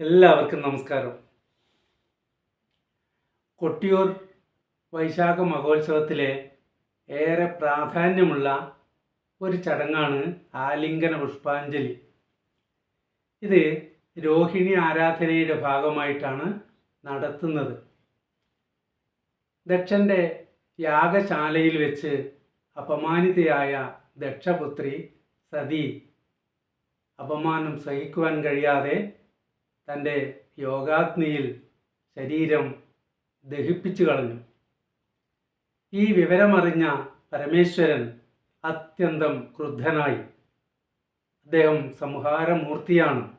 എല്ലാവർക്കും നമസ്കാരം. കൊട്ടിയൂർ വൈശാഖ മഹോത്സവത്തിലെ ഏറെ പ്രാധാന്യമുള്ള ഒരു ചടങ്ങാണ് ആലിംഗന പുഷ്പാഞ്ജലി. ഇത് രോഹിണി ആരാധനയുടെ ഭാഗമായിട്ടാണ് നടത്തുന്നത്. ദക്ഷന്റെ യാഗശാലയിൽ വെച്ച് അപമാനിതയായ ദക്ഷപുത്രി സതി അപമാനം സഹിക്കുവാൻ കഴിയാതെ തന്റെ യോഗാഗ്നിയിൽ ശരീരം ദഹിപ്പിച്ചു കളഞ്ഞു. ഈ വിവരമറിഞ്ഞ പരമേശ്വരൻ അത്യന്തം ക്രുദ്ധനായി. അദ്ദേഹം സംഹാരമൂർത്തിയാണ്.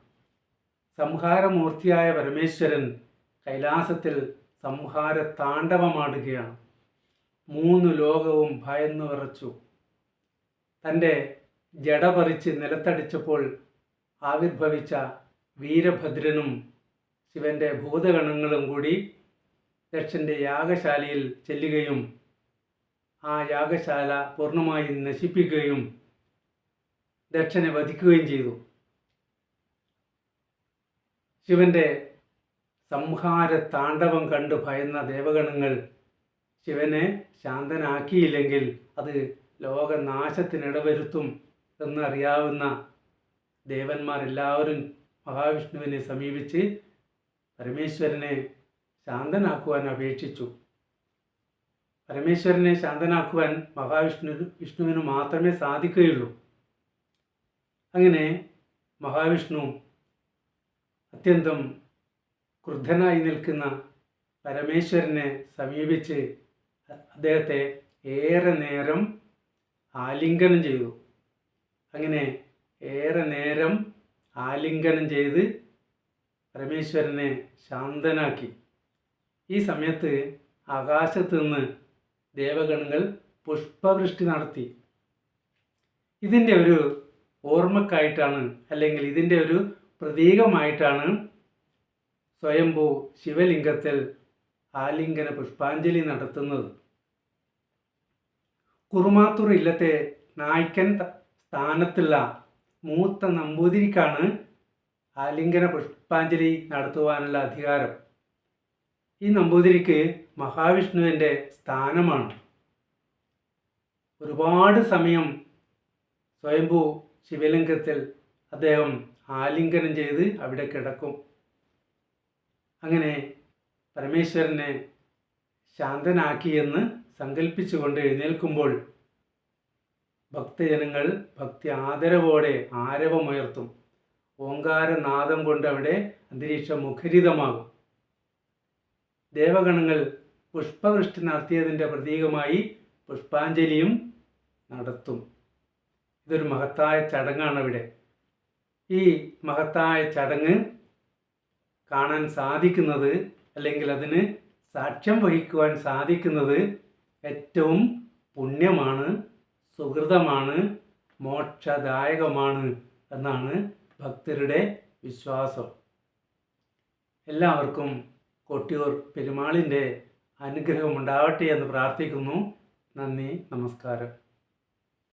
സംഹാരമൂർത്തിയായ പരമേശ്വരൻ കൈലാസത്തിൽ സംഹാര താണ്ഡവമാടുകയാണ് മൂന്ന് ലോകവും ഭയന്നു വിറച്ചു. തന്റെ ജട പറിച്ച് നിലത്തടിച്ചപ്പോൾ ആവിർഭവിച്ച വീരഭദ്രനും ശിവന്റെ ഭൂതഗണങ്ങളും കൂടി ദക്ഷന്റെ യാഗശാലയിൽ ചെല്ലുകയും ആ യാഗശാല പൂർണമായി നശിപ്പിക്കുകയും ദക്ഷനെ വധിക്കുകയും ചെയ്തു. ശിവന്റെ സംഹാര താണ്ഡവം കണ്ട് ഭയന്ന ദേവഗണങ്ങൾ ശിവനെ ശാന്തനാക്കിയില്ലെങ്കിൽ അത് ലോകനാശത്തിനിടവരുത്തും എന്നറിയാവുന്ന ദേവന്മാരെല്ലാവരും മഹാവിഷ്ണുവിനെ സമീപിച്ച് പരമേശ്വരനെ ശാന്തനാക്കുവാൻ അപേക്ഷിച്ചു. പരമേശ്വരനെ ശാന്തനാക്കുവാൻ മഹാവിഷ്ണു വിഷ്ണുവിന് മാത്രമേ സാധിക്കുകയുള്ളൂ. അങ്ങനെ മഹാവിഷ്ണു അത്യന്തം ക്രുദ്ധനായി നിൽക്കുന്ന പരമേശ്വരനെ സമീപിച്ച് അദ്ദേഹത്തെ ഏറെ നേരം ആലിംഗനം ചെയ്തു. അങ്ങനെ ഏറെ നേരം ആലിംഗനം ചെയ്ത് പരമേശ്വരനെ ശാന്തനാക്കി. ഈ സമയത്ത് ആകാശത്ത് നിന്ന് ദേവഗണങ്ങൾ പുഷ്പവൃഷ്ടി നടത്തി. ഇതിന്റെ ഒരു ഓർമ്മക്കായിട്ടാണ് അല്ലെങ്കിൽ ഇതിന്റെ ഒരു പ്രതീകമായിട്ടാണ് സ്വയംഭൂ ശിവലിംഗത്തിൽ ആലിംഗന പുഷ്പാഞ്ജലി നടത്തുന്നത്. കുറുമാത്തൂർ ഇല്ലത്തെ നായ്ക്കൻ സ്ഥാനത്തുള്ള മൂത്ത നമ്പൂതിരിക്കാണ് ആലിംഗന പുഷ്പാഞ്ജലി നടത്തുവാനുള്ള അധികാരം. ഈ നമ്പൂതിരിക്ക് മഹാവിഷ്ണുവിന്റെ സ്ഥാനമാണ്. ഒരുപാട് സമയം സ്വയംഭൂ ശിവലിംഗത്തിൽ അദ്ദേഹം ആലിംഗനം ചെയ്ത് അവിടെ കിടക്കും. അങ്ങനെ പരമേശ്വരനെ ശാന്തനാക്കിയെന്ന് സങ്കല്പിച്ചുകൊണ്ട് എഴുന്നേൽക്കുമ്പോൾ ഭക്തജനങ്ങൾ ഭക്തി ആദരവോടെ ആരവമുയർത്തും. ഓങ്കാരനാദം കൊണ്ട് അവിടെ അന്തരീക്ഷം മുഖരിതമാകും. ദേവഗണങ്ങൾ പുഷ്പവൃഷ്ടി നടത്തിയതിന്റെ പ്രതീകമായി പുഷ്പാഞ്ജലിയും നടത്തും. ഇതൊരു മഹത്തായ ചടങ്ങാണ് അവിടെ ഈ മഹത്തായ ചടങ്ങ് കാണാൻ സാധിക്കുന്നത് അല്ലെങ്കിൽ അതിന് സാക്ഷ്യം വഹിക്കുവാൻ സാധിക്കുന്നത് ഏറ്റവും പുണ്യമാണ്. സുഹൃതമാണ് മോക്ഷദായകമാണ് എന്നാണ് ഭക്തരുടെ വിശ്വാസം. എല്ലാവർക്കും കൊട്ടിയൂർ പെരുമാളിന്റെ അനുഗ്രഹമുണ്ടാവട്ടെ എന്ന് പ്രാർത്ഥിക്കുന്നു. നന്ദി നമസ്കാരം.